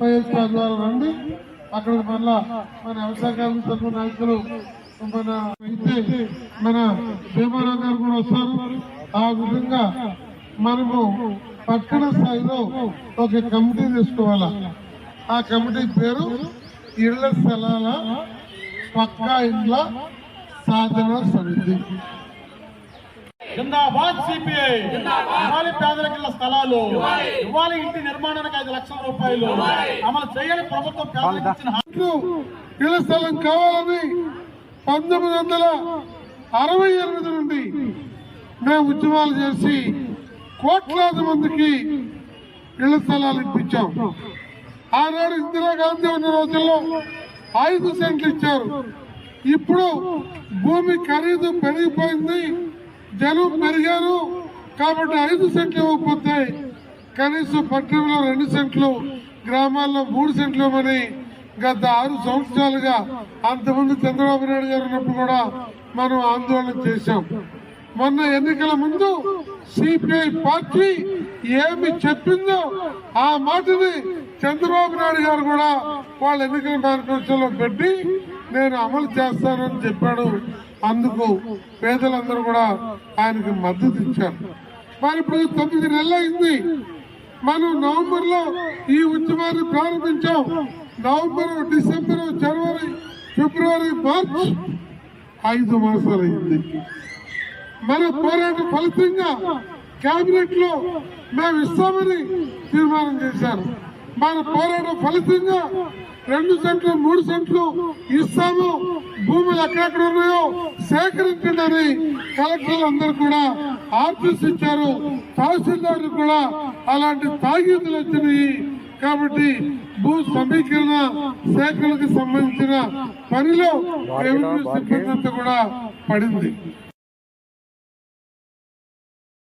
YS ద్వారా రండి. అక్కడ మళ్ళా మన వ్యవసాయ కార్మిక నాయకులు మన అయితే మన భీమారావు గారు కూడా వస్తారు. ఆ విధంగా మనము పట్టణ స్థాయిలో ఒక కమిటీ తీసుకోవాలా? ఆ కమిటీ పేరు ఇళ్ళ స్థలాల పక్కా ఇండ్ల సాధన సమితి. జిందాబాద్ సిపిఐ. ఇవ్వాలి పేదలకు స్థలాలు. ఇవ్వాలి. ఇంటి నిర్మాణానికి ఐదు లక్షల రూపాయలు. అమలు చేయాలి ప్రభుత్వం పేదలకు ఇచ్చిన ఇళ్ళ స్థలం కావాలని పంతొమ్మిది వందల అరవై ఎనిమిది నుండి మేము ఉద్యమాలు చేసి కోట్లాది మందికి ఇళ్ళ స్థలాలు ఇప్పించాం. ఆనాడు ఇందిరాగాంధీ ఉన్న రోజుల్లో ఐదు సెంట్లు ఇచ్చారు. ఇప్పుడు భూమి ఖరీదు పెరిగిపోయింది. జనం పెరిగారు. కాబట్టి ఐదు సెంట్లు ఇవ్వకపోతే కనీసం పట్టణంలో రెండు సెంట్లు గ్రామాల్లో మూడు సెంట్లు ఇవ్వమని గత ఆరు సంవత్సరాలుగా అంతకుముందు చంద్రబాబు నాయుడు గారు ఉన్నప్పుడు కూడా మనం ఆందోళన చేశాం. మొన్న ఎన్నికల ముందు సిపిఐ పార్టీ ఏమి చెప్పిందో ఆ మాటని చంద్రబాబు నాయుడు గారు కూడా వాళ్ళ ఎన్నికల మేనిఫెస్టోలో పెట్టి నేను అమలు చేస్తానని చెప్పాడు. అందుకు పేదలందరూ కూడా ఆయనకు మద్దతు ఇచ్చారు. మరి ఇప్పుడు తొమ్మిది నెలలు అయింది. మనం నవంబర్లో ఈ ఉద్యమాన్ని ప్రారంభించాం. నవంబర్ డిసెంబర్ జనవరి ఫిబ్రవరి మార్చ్ ఐదు మాసాలు అయింది. మన పోరాట ఫలితంగా కేబినెట్లో మేము ఇస్తామని తీర్మానం చేశారు. మన పోరాట ఫలితంగా రెండు సెంట్లు మూడు సెంట్లు ఇస్తాము. భూములు ఎక్కడెక్కడ ఉన్నాయో సేకరించండి అని కలెక్టర్లు అందరూ కూడా ఆర్డర్స్ ఇచ్చారు. తహసీల్దార్ కూడా అలాంటి తాగీదులు వచ్చినాయి. కాబట్టి భూ సమీకరణ సేకరణకు సంబంధించిన పనిలో రెవెన్యూ సిబ్బంది కూడా పడింది.